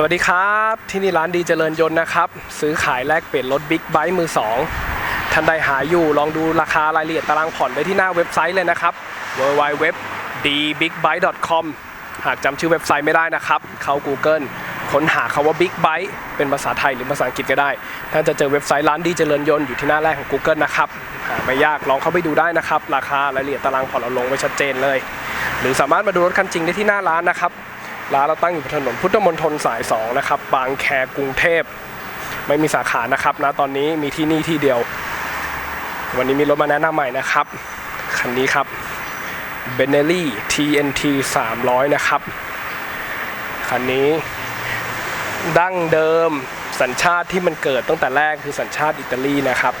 สวัสดีครับ ที่นี่ร้านดีเจริญยนต์นะครับ ซื้อขายแลกเปลี่ยนรถบิ๊กไบค์มือ2ท่านใดหาอยู่ลองดูราคารายละเอียดตารางผ่อนได้ที่หน้าเว็บไซต์เลยนะครับ www dbigbike.com หากจำชื่อเว็บไซต์ไม่ได้นะครับ เข้า Google ค้นหาคาว่า Big Bike เป็นภาษาไทยหรือภาษาอังกฤษก็ได้ ท่านจะเจอเว็บไซต์ร้านดีเจริญยนต์อยู่ที่หน้าแรกของ Google นะครับหาไม่ยากลองเข้าไปดูได้นะครับ ราคารายละเอียดตารางผ่อนเราลงไว้ชัดเจนเลย หรือสามารถมาดูรถคันจริงได้ที่หน้าร้านนะครับ ร้านเราตั้งอยู่บนถนนพุทธมณฑลสาย 2 นะครับ บางแคกรุงเทพ ไม่มีสาขานะครับนะตอนนี้มีที่นี่ที่เดียว วันนี้มีรถมาแนะนำใหม่นะครับ คันนี้ครับ b e n e l l i TNT 300 นะครับ คันนี้ ดั้งเดิมสัญชาติที่มันเกิดตั้งแต่แรกคือสัญชาติอิตาลีนะครับ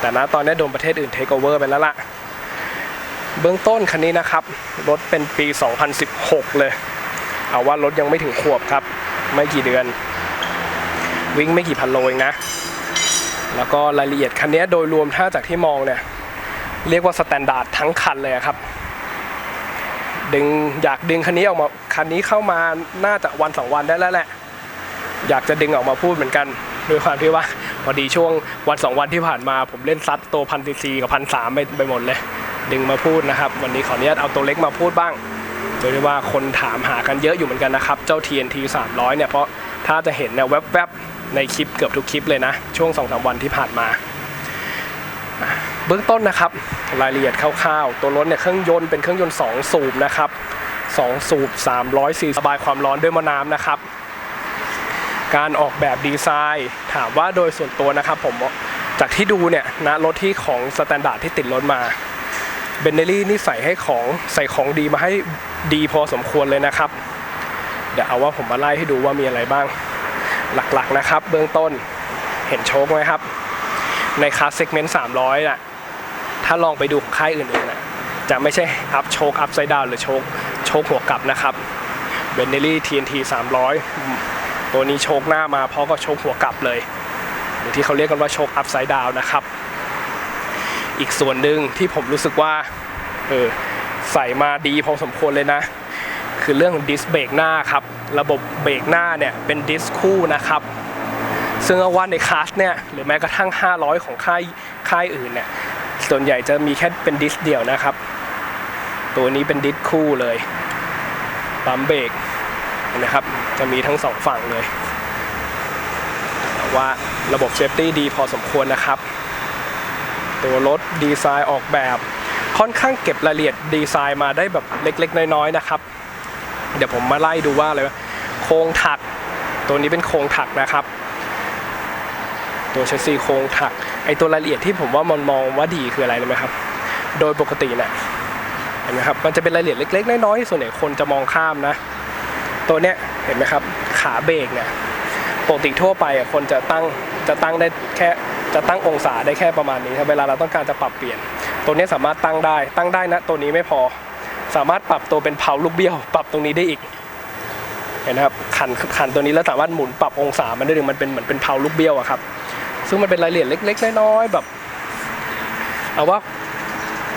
แต่ณตอนนี้โดนประเทศอื่นเทคโอเวอร์ไปแล้วล่ะ เบื้องต้นคันนี้นะครับ รถเป็นปี 2016 เลย เอาว่ารถยังไม่ถึงขวบครับ ไม่กี่เดือน วิ่งไม่กี่พันโลเองนะ แล้วก็รายละเอียดคันนี้โดยรวมถ้าจากที่มองเนี่ย เรียกว่าสแตนดาร์ดทั้งคันเลยครับ ดึงอยากดึงคันนี้ออกมาคันนี้เข้ามาน่าจะวันสองวันได้แล้วแหละ อยากจะดึงออกมาพูดเหมือนกันด้วยความที่ว่าพอดีช่วงวันสองวันที่ผ่านมาผมเล่นซัดตัวพันซีซีกับพันสามไปไปหมดเลย ดึงมาพูดนะครับ วันนี้ขออนุญาตเอาตัวเล็กมาพูดบ้าง โดยที่ว่าคนถามหากันเยอะอยู่เหมือนกันนะครับ เจ้า TNT 300 เนี่ย เพราะถ้าจะเห็นเนี่ยแวบๆ ในคลิปเกือบทุกคลิปเลยนะ ช่วง2อสวันที่ผ่านมา เบื้องต้นนะครับ รายละเอียดคร่าวๆ ตัวรถเนี่ยเครื่องยนต์เป็นเครื่องยนต์ 2 สูบนะครับ 2 สูบ 300ซีระบายความร้อนด้วยมะน้ำนะครับ การออกแบบดีไซน์ถามว่าโดยส่วนตัวนะครับผมจากที่ดูเนี่ยนะรถที่ของสแตนดาร์ดที่ติดรถมา เบนเนลี่นี่ใส่ให้ของใส่ของดีมาให้ดีพอสมควรเลยนะครับ เดี๋ยวเอาว่าผมมาไล่ให้ดูว่ามีอะไรบ้าง หลักๆนะครับ เบื้องต้นเห็นโชคไหมครับ ในคลาสเซกเมนต์300น่ะถ้าลองไปดูค่ายอื่นๆน่ะจะไม่ใช่อัพโชคอัพไซด์ดาวหรือโชคโชคหัวกลับนะครับเบนเนลี่ TNT 300 ตัวนี้โชคหน้ามาเพราะก็โชคหัวกลับเลย หรือที่เขาเรียกกันว่าโชคอัพไซด์ดาวนะครับ อีกส่วนหนึ่งที่ผมรู้สึกว่าเออใส่มาดีพอสมควรเลยนะ คือเรื่องดิสเบรกหน้าครับ ระบบเบรกหน้าเนี่ยเป็นดิสคู่นะครับ ซึ่งเอาว่าในคลาสเนี่ยหรือแม้กระทั่ง 500 ของค่ายค่ายอื่นเนี่ยส่วนใหญ่จะมีแค่เป็นดิสเดียวนะครับ ตัวนี้เป็นดิสคู่เลยปั๊มเบรกเห็นไหมครับ จะมีทั้งสองฝั่งเลยว่าระบบเซฟตี้ดีพอสมควรนะครับ ตัวรถดีไซน์ออกแบบ ค่อนข้างเก็บรายละเอียดดีไซน์มาได้แบบเล็กๆ น้อยๆนะครับ เดี๋ยวผมมาไล่ดูว่าเลยโครงถัก ตัวนี้เป็นโครงถักนะครับ ตัวเชสซีโครงถักไอตัวรายละเอียดที่ผมว่ามันมองว่าดีคืออะไรรู้ไหมครับ โดยปกติเนี่ยเห็นไหมครับมันจะเป็นรายละเอียดเล็ก ๆ น้อยๆที่ส่วนใหญ่คนจะมองข้ามนะ ตัวเนี้ยเห็นไหมครับขาเบรกเนี่ยปกติทั่วไปอะคนจะตั้งจะตั้งได้แค่ จะตั้งองศาได้แค่ประมาณนี้ครับเวลาเราต้องการจะปรับเปลี่ยน ตัวนี้สามารถตั้งได้ ตั้งได้นะตัวนี้ไม่พอ สามารถปรับตัวเป็นเผาลูกเบี้ยว ปรับตรงนี้ได้อีกเห็นนะครับขันขันตัวนี้แล้วสามารถหมุนปรับองศามันได้ดึงมันเป็นเหมือนเป็นเผาลูกเบี้ยวอะครับ ซึ่งมันเป็นรายละเอียดเล็ก ๆ น้อยๆแบบเอาว่า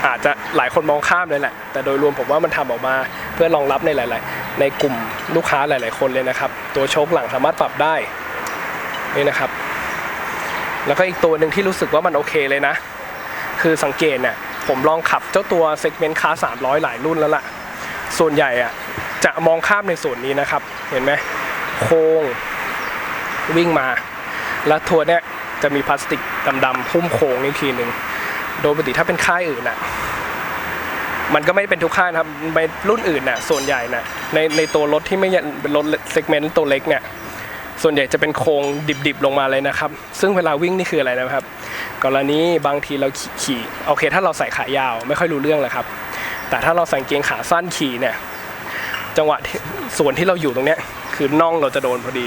อาจจะหลายคนมองข้ามเลยแหละ แต่โดยรวมผมว่ามันทำออกมาเพื่อรองรับในหลาย ๆ ในกลุ่มลูกค้าหลาย ๆ คนเลยนะครับ ตัวโชคหลังสามารถปรับได้นี่นะครับ แล้วก็อีกตัวหนึ่งที่รู้สึกว่ามันโอเคเลยนะ คือสังเกตเนี่ยผมลองขับเจ้าตัวเซกเมนต์คา300หลายรุ่นแล้วล่ะ ส่วนใหญ่อะจะมองข้ามในส่วนนี้นะครับ เห็นไหมโค้งวิ่งมา แล้วทัวร์เนี่ยจะมีพลาสติกดำๆหุ้มโค้งอีกทีหนึ่งโดยปกติถ้าเป็นค่ายอื่นน่ะมันก็ไม่เป็นทุกค่ายนะครับในรุ่นอื่นน่ะส่วนใหญ่น่ะในในตัวรถที่ไม่ใช่เป็นรถเซกเมนต์ตัวเล็กเนี่ย ส่วนใหญ่จะเป็นโครงดิบๆลงมาเลยนะครับ ซึ่งเวลาวิ่งนี่คืออะไรนะครับ กรณีบางทีเราขี่โอเค ถ้าเราใส่ขายาวไม่ค่อยรู้เรื่องแหละครับ แต่ถ้าเราใส่กางเกงขาสั้นขี่เนี่ยจังหวะส่วนที่เราอยู่ตรงเนี้ยคือน่องเราจะโดนพอดี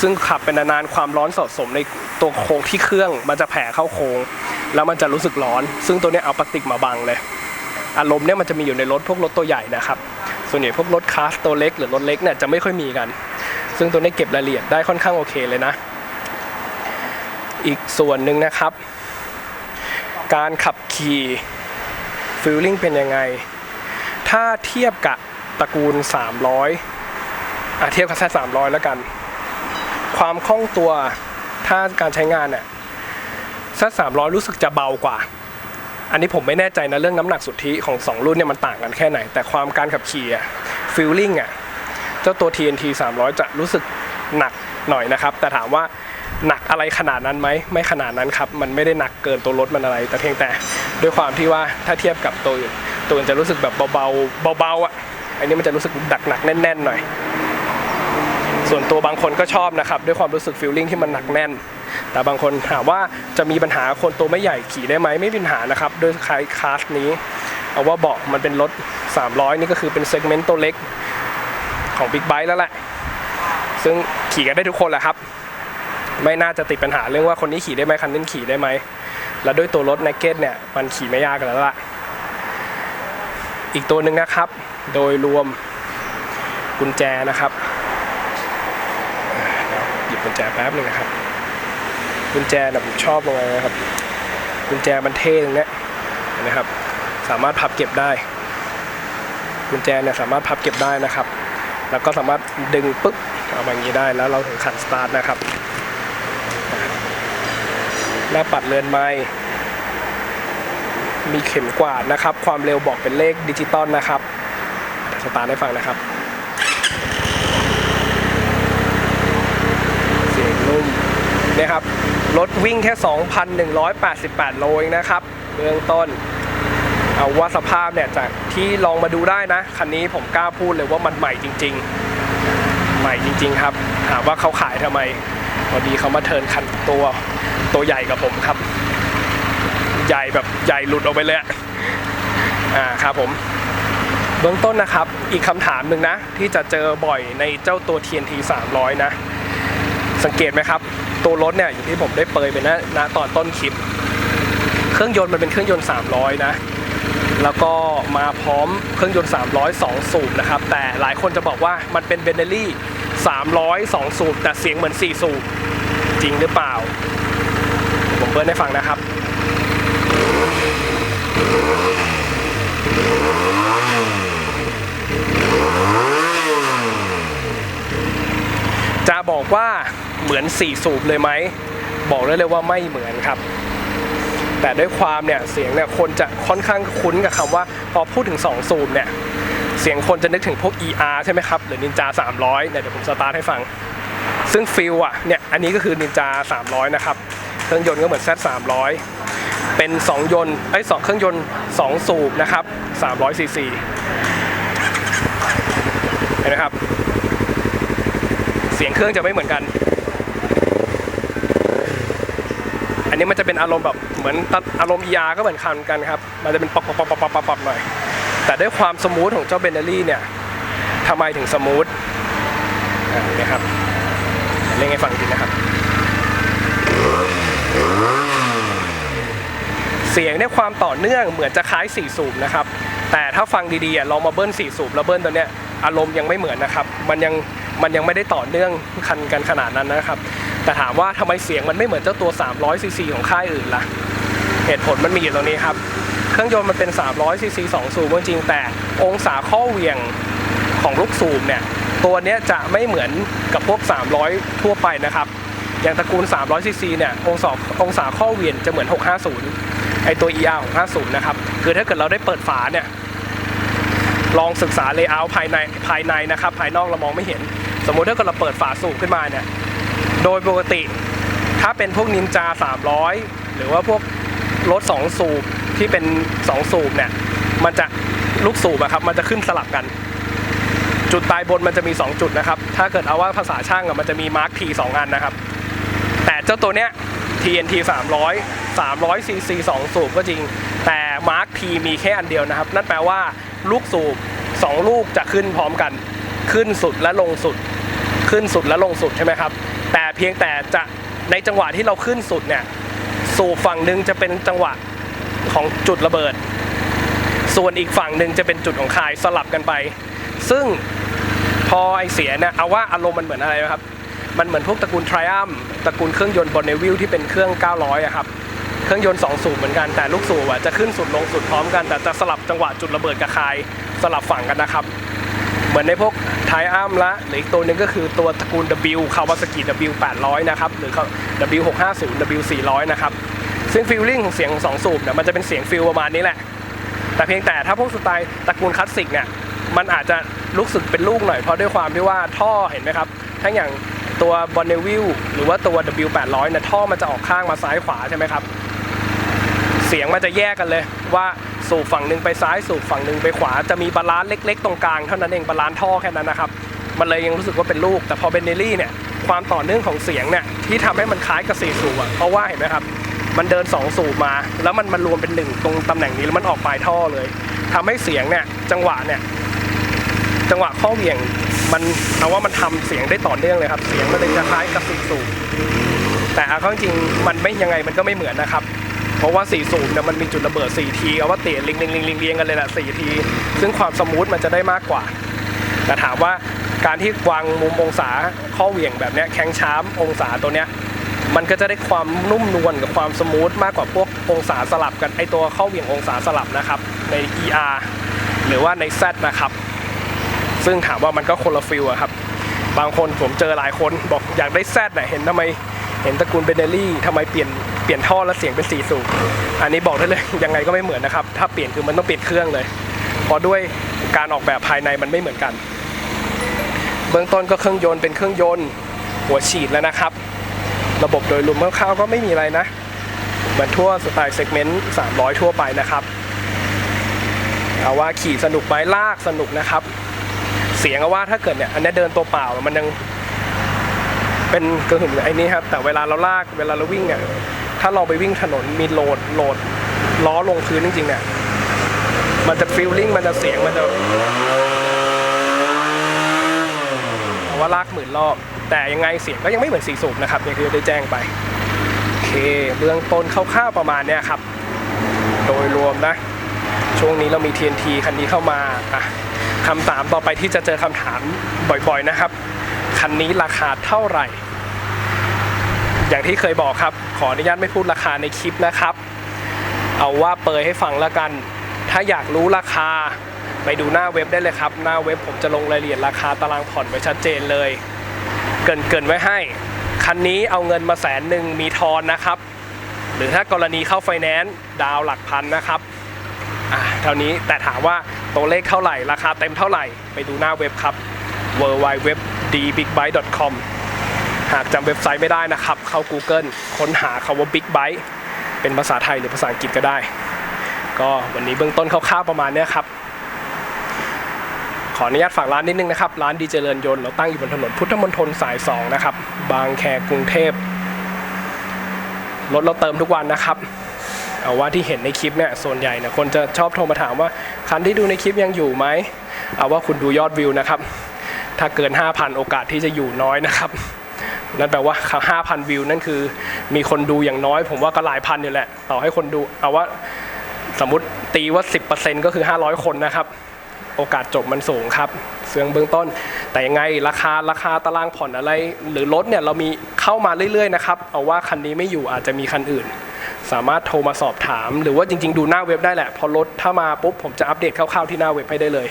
ซึ่งขับเป็นนานๆความร้อนสะสมในตัวโค้งที่เครื่องมันจะแผ่เข้าโค้งแล้วมันจะรู้สึกร้อน ซึ่งตัวเนี้ยเอาพลาติกมาบังเลย อารมณ์เนี่ยมันจะมีอยู่ในรถพวกรถตัวใหญ่นะครับ ส่วนใหญ่พวกรถคาสตัวเล็กหรือรถเล็กเนี่ยจะไม่ค่อยมีกัน ซึ่งตัวนี้เก็บรายละเอียดได้ค่อนข้างโอเคเลยนะ อีกส่วนหนึ่งนะครับ การขับขี่ฟิลลิ่งเป็นยังไง ถ้าเทียบกับตระกูล 300อะเทียบกับแค่300 แล้วกัน ความคล่องตัวถ้าการใช้งานเนี่ยซัสามร้อยรู้สึกจะเบากว่า อันนี้ผมไม่แน่ใจนะเรื่องน้ำหนักสุทธิของ 2 รุ่นเนี่ยมันต่างกันแค่ไหน แต่ความการขับขี่อะฟีลลิ่งอะ จ้าตัว TNT 300 จะรู้สึกหนักหน่อยนะครับ แต่ถามว่าหนักอะไรขนาดนั้นไหมไม่ขนาดนั้นครับมันไม่ได้หนักเกินตัวรถมันอะไร แต่เพียงแต่ด้วยความที่ว่าถ้าเทียบกับตัวอื่นตัวอื่นจะรู้สึกแบบเบาๆเบาๆอะอันนี้มันจะรู้สึกดักหนักแน่นๆหน่อย ส่วนตัวบางคนก็ชอบนะครับด้วยความรู้สึกฟีลลิ่งที่มันหนักแน่น แต่บางคนถามว่าจะมีปัญหาคนตัวไม่ใหญ่ขี่ได้ไหมไม่มีปัญหานะครับด้วยคลายคลาสนี้ เอาว่าเบาะมันเป็นรถ 300 นี่ก็คือเป็นเซกเมนต์ตัวเล็ก ของ Big b i แล้วแหละ ซึ่งขี่กันได้ทุกคนแหละครับ ไม่น่าจะติดปัญหาเรื่องว่าคนนี้ขี่ได้ไหมคันนี้ขี่ได้ไหม แล้วด้วยตัวรถ n น k เก็ตเนี่ย มันขี่ไม่ยากกันแล้วล่ะ อีกตัวหนึ่งนะครับ โดยรวมกุญแจนะครับหยิบกุญแจแป๊บหนึงนะครับ กุญแจนะผมชอบตรงไหนนะครับ กุญแจมันเท่ตรงนี้นไหมครับ สามารถพับเก็บได้ กุญแจเนี่ยสามารถพับเก็บได้นะครับ แล้วก็สามารถดึงปึ๊บเอามาอย่างนี้ได้แล้วเราถึงขันสตาร์ทนะครับหน้าปัดเรือนไม้มีเข็มกวาดนะครับ ความเร็วบอกเป็นเลขดิจิตอลนะครับสตาร์ทให้ฟังนะครับ เสียงนุ่มนี่ยครับรถวิ่งแค่ 2,188 โลเองนะครับ เบื้องต้น เอาว่าสภาพเนี่ยจากที่ลองมาดูได้นะคันนี้ผมกล้าพูดเลยว่ามันใหม่จริง ๆ ใหม่จริง ๆ ครับถามว่าเขาขายทำไมพอดีเขามาเทินคันตัวตัวใหญ่กับผมครับ ใหญ่แบบใหญ่หลุดออกไปเลยอ่าครับผมเบื้องต้นนะครับ อีกคำถามหนึ่งนะ ที่จะเจอบ่อยในเจ้าตัว TNT 300 นะ สังเกตไหมครับ ตัวรถเนี่ยอย่างที่ผมได้เปรยไปนะนะตอนต้นคลิป เครื่องยนต์มันเป็นเครื่องยนต์ 300 นะ แล้วก็มาพร้อมเครื่องยนต์300 2 สูบนะครับ แต่หลายคนจะบอกว่ามันเป็นเบนเนลี่300 2 สูบ แต่เสียงเหมือน 4 สูบ จริงหรือเปล่า ผมเบิร์นให้ฟังนะครับจะบอกว่าเหมือน 4 สูบเลยไหม บอกได้เลยว่าไม่เหมือนครับ แต่ด้วยความเนี่ยเสียงเนี่ยคนจะค่อนข้างคุ้นกับคำว่าพอพูดถึง2สูบเนี่ยเสียงคนจะนึกถึงพวก ER ใช่ไหมครับ หรือ Ninja 300เนี่ยเดี๋ยวผมสตาร์ทให้ฟัง ซึ่งฟิลอะเนี่ยอันนี้ก็คือ Ninja 300 นะครับ เครื่องยนต์ก็เหมือน Z 300เป็น 2 ยนต์ไอ้สองเครื่องยนต์ 2 สูบนะครับ300ซีซีเห็นไหมครับ เสียงเครื่องจะไม่เหมือนกัน อั นนี้มันจะเป็นอารมณ์แบบเหมือนตัดอารมณ์ ER ก็เหมือนคันกันครับ มันจะเป็นป๊อปป๊อปป๊อปป๊อปป๊อปหน่อย แต่ด้วยความสมูทของเจ้าเบนเนอรี่เนี่ยทำไมถึงสมูทนี่ครับเล่นให้ฟังดีนะครับ เสียงเนี่ยความต่อเนื่องเหมือนจะคล้าย4สูบนะครับ แต่ถ้าฟังดีๆลองมาเบิ้ล4สูบแล้วเบิ้ลตัวเนี้ยอารมณ์ยังไม่เหมือนนะครับ มันยังมันยังไม่ได้ต่อเนื่องคันกันขนาดนั้นนะครับ แต่ถามว่าทำไมเสียงมันไม่เหมือนเจ้าตัว 300ซีซีของค่ายอื่นล่ะ เหตุผลมันมีอยู่ตรงนี้ครับ เครื่องยนต์มันเป็น 300ซีซี2สูบจริง แต่องศาข้อเวียงของลูกสูบเนี่ย ตัวนี้จะไม่เหมือนกับพวก 300 ทั่วไปนะครับ อย่างตระกูล 300ซีซีเนี่ย องศาองศาข้อเวียงจะเหมือน 650 ไอตัว ER 650 นะครับ คือถ้าเกิดเราได้เปิดฝาเนี่ย ลองศึกษาเลเยอร์ภายในภายในนะครับ ภายนอกเรามองไม่เห็น สมมุติถ้าเกิดเราเปิดฝาสูบขึ้นมาเนี่ย โดยปกติถ้าเป็นพวกนินจา 300 หรือว่าพวกรถ 2 สูบที่เป็น 2 สูบเนี่ย มันจะลูกสูบอะครับ มันจะขึ้นสลับกัน จุดปลายบนมันจะมี 2 จุดนะครับ ถ้าเกิดเอาว่าภาษาช่างอะมันจะมีมาร์คทีสองอันนะครับ แต่เจ้าตัวเนี้ย TNT 300 300 cc 2 สูบก็จริง แต่มาร์คทีมีแค่อันเดียวนะครับ นั่นแปลว่าลูกสูบ 2 ลูกจะขึ้นพร้อมกัน ขึ้นสุดและลงสุด ขึ้นสุดและลงสุดใช่ไหมครับ แต่เพียงแต่จะในจังหวะที่เราขึ้นสุดเนี่ยสูบฝั่งหนึ่งจะเป็นจังหวะของจุดระเบิด ส่วนอีกฝั่งหนึ่งจะเป็นจุดของคายสลับกันไป ซึ่งพอไอเสียเนี่ยเอาว่าอารมณ์มันเหมือนอะไรนะครับ มันเหมือนพวกตระกูล Triumph ตระกูลเครื่องยนต์บนเนวิลที่เป็นเครื่อง 900อะครับเครื่องยนต์2สูบเหมือนกันแต่ลูกสูบอะจะขึ้นสุดลงสุดพร้อมกันแต่จะสลับจังหวะจุดระเบิดกับคายสลับฝั่งกันนะครับ เหมือนในพวกไทอัมละหรืออีกตัวหนึ่งก็คือตัวตระกูล W Kawasaki W 800นะครับหรือ W 650 W 400นะครับซึ่งฟีลลิ่งของเสียงของสองสูบเนี่ยมันจะเป็นเสียงฟิลประมาณนี้แหละ แต่เพียงแต่ถ้าพวกสไตล์ตระกูลคลาสสิกเนี่ยมันอาจจะรู้สึกเป็นลูกหน่อยเพราะด้วยความที่ว่าท่อเห็นไหมครับทั้งอย่างตัวบอนเนวิลหรือว่าตัว W 800เนี่ยท่อมันจะออกข้างมาซ้ายขวาใช่ไหมครับเสียงมันจะแยกกันเลยว่า สูบฝั่งหนึ่งไปซ้ายสูบฝั่งหนึ่งไปขวาจะมีบาลานซ์เล็ก ๆ ตรงกลางเท่านั้นเองบาลานซ์ท่อแค่นั้นนะครับมันเลยยังรู้สึกว่าเป็นลูก แต่พอเป็นเนลลี่เนี่ยความต่อเนื่องของเสียงเนี่ยที่ทำให้มันคล้ายกับสี่สูบอะเพราะว่าเห็นไหมครับมันเดินสองสูบมา แล้วมันมารวมเป็นหนึ่งตรงตำแหน่งนี้แล้วมันออกปลายท่อเลยทำให้เสียงเนี่ยจังหวะเนี่ยจังหวะข้อเหวี่ยงมันเอาว่ามันทำเสียงได้ต่อเนื่องเลยครับ เสียงมันเลยจะคล้ายกับสี่สูบแต่เอาเข้าจริงมันไม่ยังไงมันก็ไม่เหมือนนะครับ เพราะว่าสี่สูบเนี่ยมันมีจุดระเบิด4ทีเอาว่าเตะลิงลิงลิงลิงเรียงกันเลยแหละ4ทีซึ่งความสมูทมันจะได้มากกว่า แต่ถามว่าการที่วางมุมองศาข้อเหวี่ยงแบบเนี้ยแข้งช้ามองศาตัวเนี้ยมันก็จะได้ความนุ่มนวลกับความสมูทมากกว่าพวกองศาสลับกันไอตัวข้อเหวี่ยงองศาสลับนะครับใน ER หรือว่าใน Z นะครับ ซึ่งถามว่ามันก็คนละฟิลอะครับ บางคนผมเจอหลายคนบอกอยากได้แซดน่ะเห็นทำไมเห็นตระกูลเบเนลลี่ทำไมเปลี่ยน ปลี่ยนท่อแล้วเสียงเป็นสีสูบอันนี้บอกได้เลยยังไงก็ไม่เหมือนนะครับ ถ้าเปลี่ยนคือมันต้องเปลี่ยนเครื่องเลย เพราะด้วยการออกแบบภายในมันไม่เหมือนกัน เบื้องต้นก็เครื่องยนต์เป็นเครื่องยนต์หัวฉีดแล้วนะครับ ระบบโดยรวมคร่าวๆก็ไม่มีอะไรนะเหมือนทั่วสไตล์เซกเมนต์300 ทั่วไปนะครับเอาว่าขี่สนุกไหมลากสนุกนะครับ เสียงว่าถ้าเกิดเนี่ยอันนี้เดินตัวเปล่ามันยังเป็นกระหึ่มไอ้นี้ครับแต่เวลาเราลากเวลาเราวิ่งเนี่ย ถ้าเราไปวิ่งถนนมีโหลดโหลดล้อลงพื้นจริงๆเนี่ย มันจะฟีลลิ่งมันจะเสียงมันจะว่าลากหมื่นรอบ แต่ยังไงเสียงก็ยังไม่เหมือนสีสูบนะครับอย่างที่ได้แจ้งไป โอเคเบื้องต้นคร่าวๆประมาณเนี้ยครับ โดยรวมนะ ช่วงนี้เรามี TNT คันนี้เข้ามาอะคำถามต่อไปที่จะเจอคำถามบ่อยๆนะครับ คันนี้ราคาเท่าไหร่ อย่างที่เคยบอกครับ ขออนุญาตไม่พูดราคาในคลิปนะครับ เอาว่าเปิดให้ฟังแล้วกัน ถ้าอยากรู้ราคาไปดูหน้าเว็บได้เลยครับ หน้าเว็บผมจะลงรายละเอียดราคาตารางผ่อนไว้ชัดเจนเลย เกินเกินไว้ให้ คันนี้เอาเงินมาแสนหนึ่งมีทอนนะครับ หรือถ้ากรณีเข้าไฟแนนซ์ดาวหลักพันนะครับอะเท่านี้แต่ถามว่าตัวเลขเท่าไหร่ ราคาเต็มเท่าไหร่ ไปดูหน้าเว็บครับ w w w d b i g b y t e c o m หากจำเว็บไซต์ไม่ได้นะครับ เข้า Google ค้นหาคาว่า Big Byte เป็นภาษาไทยหรือภาษาอังกฤษก็ได้ ก็วันนี้เบื้องต้นคร่าวๆประมาณนี้ครับ ขออนุญาตฝากร้านนิดนึงนะครับ ร้านดีเจริญยนต์เราตั้งอยู่บนถนนพุทธมณฑลสาย 2 นะครับ บางแคกรุงเทพรถเราเติมทุกวันนะครับ เอาว่าที่เห็นในคลิปเนี่ยส่วนใหญ่เนี่ยคนจะชอบโทรมาถามว่า คันที่ดูในคลิปยังอยู่ไหมเอาว่าคุณดูยอดวิวนะครับ ถ้าเกิน 5,000 โอกาสที่จะอยู่น้อยนะครับ นั่นแปลว่า5,000วิวนั่นคือมีคนดูอย่างน้อย ผมว่าก็หลายพันอยู่แหละ ต่อให้คนดูเอาว่าสมมติตีว่า 10%ก็คือ 500 คนนะครับ โอกาสจบมันสูงครับเสื่องเบื้องต้น แต่ยังไงราคาราคาตารางผ่อนอะไร หรือรถเนี่ยเรามีเข้ามาเรื่อยๆนะครับเอาว่าคันนี้ไม่อยู่อาจจะมีคันอื่น สามารถโทรมาสอบถาม หรือว่าจริง ๆ ดูหน้าเว็บได้แหละพอรถถ้ามาปุ๊บผมจะอัปเดตคร่าวๆที่หน้าเว็บให้ได้เลย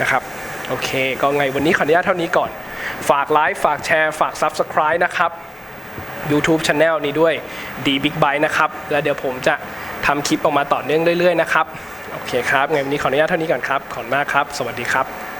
นะครับโอเค ก็ไงวันนี้ขออนุญาตเท่านี้ก่อน ฝากไลค์ฝากแชร์ ฝาก Subscribe นะครับ YouTube Channel นี้ด้วย D Big Bite นะครับ แล้วเดี๋ยวผมจะทำคลิปออกมาต่อเนื่องเรื่อยๆนะครับ โอเคครับในวันนี้ขออนุญาตเท่านี้ก่อนครับ ขอบคุณมากครับ สวัสดีครับ